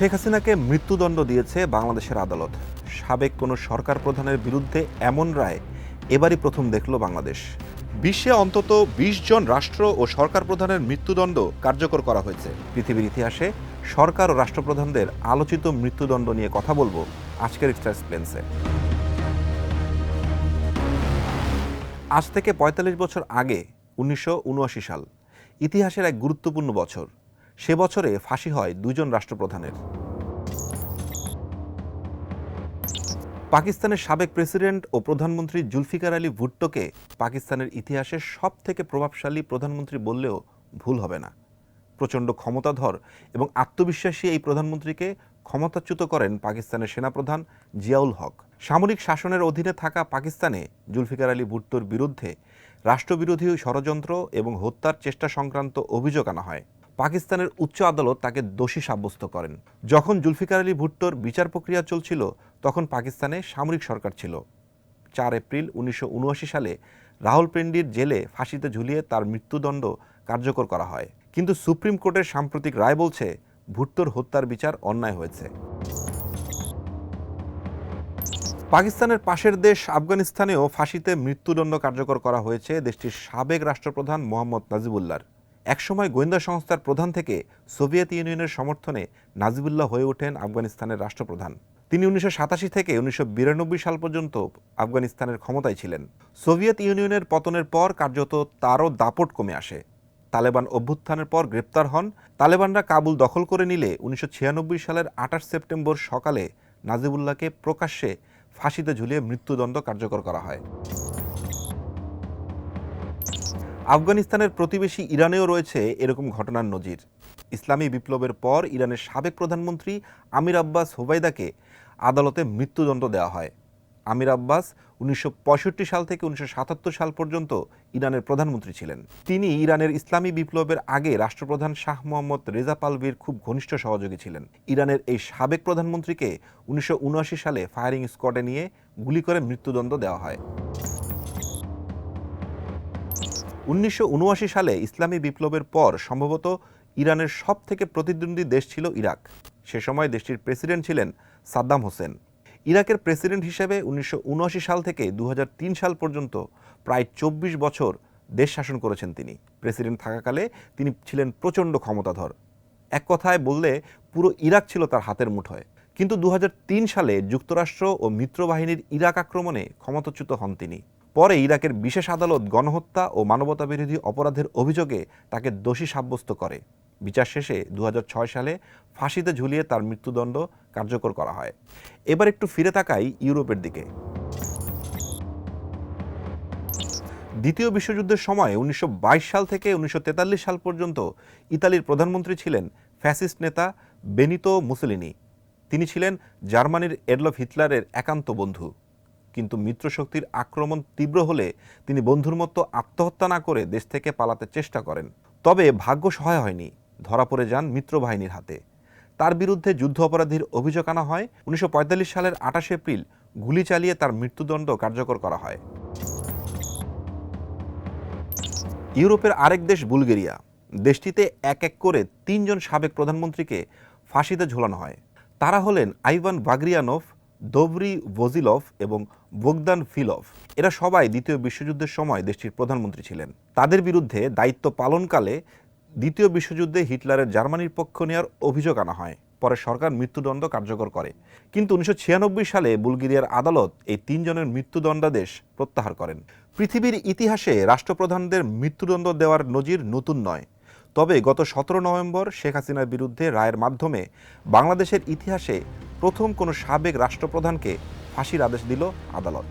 শেখ হাসিনাকে মৃত্যুদণ্ড দিয়েছে বাংলাদেশের আদালত। সাবেক কোনো সরকার প্রধানের বিরুদ্ধে এমন রায় এবারই প্রথম দেখল বাংলাদেশ। বিশ্বে অন্তত ২০ জন রাষ্ট্র ও সরকার প্রধানের মৃত্যুদণ্ড কার্যকর করা হয়েছে। পৃথিবীর ইতিহাসে সরকার ও রাষ্ট্রপ্রধানদের আলোচিত মৃত্যুদণ্ড নিয়ে কথা বলব আজকের এক্সট্রা এক্সপ্লেন্সে আজ থেকে ৪৫ বছর আগে, উনিশশো উনআশি সাল, ইতিহাসের এক গুরুত্বপূর্ণ বছর। সে বছরে ফাঁসি হয় দুজন রাষ্ট্রপ্রধানের। পাকিস্তানের সাবেক প্রেসিডেন্ট ও প্রধানমন্ত্রী জুলফিকার আলী ভুট্টোকে পাকিস্তানের ইতিহাসের সব থেকে প্রভাবশালী প্রধানমন্ত্রী বললেও ভুল হবে না। প্রচণ্ড ক্ষমতাধর এবং আত্মবিশ্বাসী এই প্রধানমন্ত্রীকে ক্ষমতাচ্যুত করেন পাকিস্তানের সেনাপ্রধান জিয়াউল হক। সামরিক শাসনের অধীনে থাকা পাকিস্তানে জুলফিকার আলী ভুট্টোর বিরুদ্ধে রাষ্ট্রবিরোধী ষড়যন্ত্র এবং হত্যার চেষ্টা সংক্রান্ত অভিযোগ আনা হয়। পাকিস্তানের উচ্চ আদালত তাকে দোষী সাব্যস্ত করেন। যখন জুলফিকার আলী ভুট্টোর বিচার প্রক্রিয়া চলছিল, তখন পাকিস্তানে সামরিক সরকার ছিল। চার এপ্রিল উনিশশো উনআশি সালে রাহুলপিন্ডির জেলে ফাঁসিতে ঝুলিয়ে তার মৃত্যুদণ্ড কার্যকর করা হয়। কিন্তু সুপ্রিম কোর্টের সাম্প্রতিক রায় বলছে, ভুট্টোর হত্যার বিচার অন্যায় হয়েছে। পাকিস্তানের পাশের দেশ আফগানিস্তানেও ফাঁসিতে মৃত্যুদণ্ড কার্যকর করা হয়েছে দেশটির সাবেক রাষ্ট্রপ্রধান মোহাম্মদ নাজিবুল্লার একসময় গোয়েন্দা সংস্থার প্রধান থেকে সোভিয়েত ইউনিয়নের সমর্থনে নাজিবুল্লাহ হয়ে ওঠেন আফগানিস্তানের রাষ্ট্রপ্রধান। তিনি উনিশশো সাতাশি থেকে উনিশশো বিরানব্বই সাল পর্যন্ত আফগানিস্তানের ক্ষমতায় ছিলেন। সোভিয়েত ইউনিয়নের পতনের পর কার্যত তারও দাপট কমে আসে। তালেবান অভ্যুত্থানের পর গ্রেপ্তার হন। তালেবানরা কাবুল দখল করে নিলে উনিশশো ছিয়ানব্বই সালের আঠাশ সেপ্টেম্বর সকালে নাজিবুল্লাহকে প্রকাশ্যে ফাঁসিতে ঝুলিয়ে মৃত্যুদণ্ড কার্যকর করা হয়। আফগানিস্তানের প্রতিবেশী ইরানেও রয়েছে এরকম ঘটনার নজির। ইসলামী বিপ্লবের পর ইরানের সাবেক প্রধানমন্ত্রী আমির আব্বাস হোবাইদাকে আদালতে মৃত্যুদণ্ড দেওয়া হয়। আমির আব্বাস উনিশশো পঁয়ষট্টি সাল থেকে উনিশশো সাতাত্তর সাল পর্যন্ত ইরানের প্রধানমন্ত্রী ছিলেন। তিনি ইরানের ইসলামী বিপ্লবের আগে রাষ্ট্রপ্রধান শাহ মোহাম্মদ রেজা পালভির খুব ঘনিষ্ঠ সহযোগী ছিলেন। ইরানের এই সাবেক প্রধানমন্ত্রীকে উনিশশো উনআশি সালে ফায়ারিং স্কোয়াডে নিয়ে গুলি করে মৃত্যুদণ্ড দেওয়া হয়। উনিশশো উনআশি সালে ইসলামী বিপ্লবের পর সম্ভবত ইরানের সব থেকে প্রতিদ্বন্দ্বী দেশ ছিল ইরাক। সে সময় দেশটির প্রেসিডেন্ট ছিলেন সাদ্দাম হোসেন। ইরাকের প্রেসিডেন্ট হিসেবে উনিশশো উনআশি সাল থেকে দু হাজার তিন সাল পর্যন্ত প্রায় চব্বিশ বছর দেশ শাসন করেছেন তিনি। প্রেসিডেন্ট থাকাকালে তিনি ছিলেন প্রচণ্ড ক্ষমতাধর। এক কথায় বললে, পুরো ইরাক ছিল তার হাতের মুঠোয়। কিন্তু দু হাজার তিন সালে যুক্তরাষ্ট্র ও মিত্রবাহিনীর ইরাক আক্রমণে ক্ষমতাচ্যুত হন তিনি। পরে ইরাকের বিশেষ আদালত গণহত্যা ও মানবতাবিরোধী অপরাধের অভিযোগে তাকে দোষী সাব্যস্ত করে। বিচার শেষে দু হাজার ছয় সালে ফাঁসিতে ঝুলিয়ে তার মৃত্যুদণ্ড কার্যকর করা হয়। এবার একটু ফিরে তাকাই ইউরোপের দিকে। দ্বিতীয় বিশ্বযুদ্ধের সময় উনিশশো বাইশ সাল থেকে উনিশশো তেতাল্লিশ সাল পর্যন্ত ইতালির প্রধানমন্ত্রী ছিলেন ফ্যাসিস্ট নেতা বেনিতো মুসলিনি। তিনি ছিলেন জার্মানির এডলফ হিটলারের একান্ত বন্ধু। কিন্তু মিত্রশক্তির আক্রমণ তীব্র হলে তিনি বন্ধুর মতো আত্মহত্যা না করে দেশ থেকে পালাতে চেষ্টা করেন। তবে ভাগ্য সহায় হয়নি। ধরা পড়ে যান মিত্রবাহিনীর হাতে। তার বিরুদ্ধে যুদ্ধ অপরাধীর অভিযোগ আনা হয়। উনিশশো পঁয়তাল্লিশ সালের আঠাশে এপ্রিল গুলি চালিয়ে তার মৃত্যুদণ্ড কার্যকর করা হয়। ইউরোপের আরেক দেশ বুলগেরিয়া। দেশটিতে এক এক করে তিনজন সাবেক প্রধানমন্ত্রীকে ফাঁসিতে ঝোলানো হয়। তারা হলেন আইভান বাগরিয়ানোভ দোভরি ভোজিলভ এবং বোগদান ফিলভ। এরা সবাই দ্বিতীয় বিশ্বযুদ্ধের সময় দেশটির প্রধানমন্ত্রী ছিলেন। তাদের বিরুদ্ধে দায়িত্ব পালনকালে দ্বিতীয় বিশ্বযুদ্ধে হিটলারের জার্মানির পক্ষ নেওয়ার অভিযোগ আনা হয়। পরে সরকার মৃত্যুদণ্ড কার্যকর করে। কিন্তু উনিশশো ছিয়ানব্বই সালে বুলগেরিয়ার আদালত এই তিনজনের মৃত্যুদণ্ডাদেশ প্রত্যাহার করেন। পৃথিবীর ইতিহাসে রাষ্ট্রপ্রধানদের মৃত্যুদণ্ড দেওয়ার নজির নতুন নয়। তবে গত সতেরো নভেম্বর শেখ হাসিনার বিরুদ্ধে রায়ের মাধ্যমে বাংলাদেশের ইতিহাসে প্রথম কোনো সাবেক রাষ্ট্রপ্রধানকে ফাঁসির আদেশ দিল আদালত।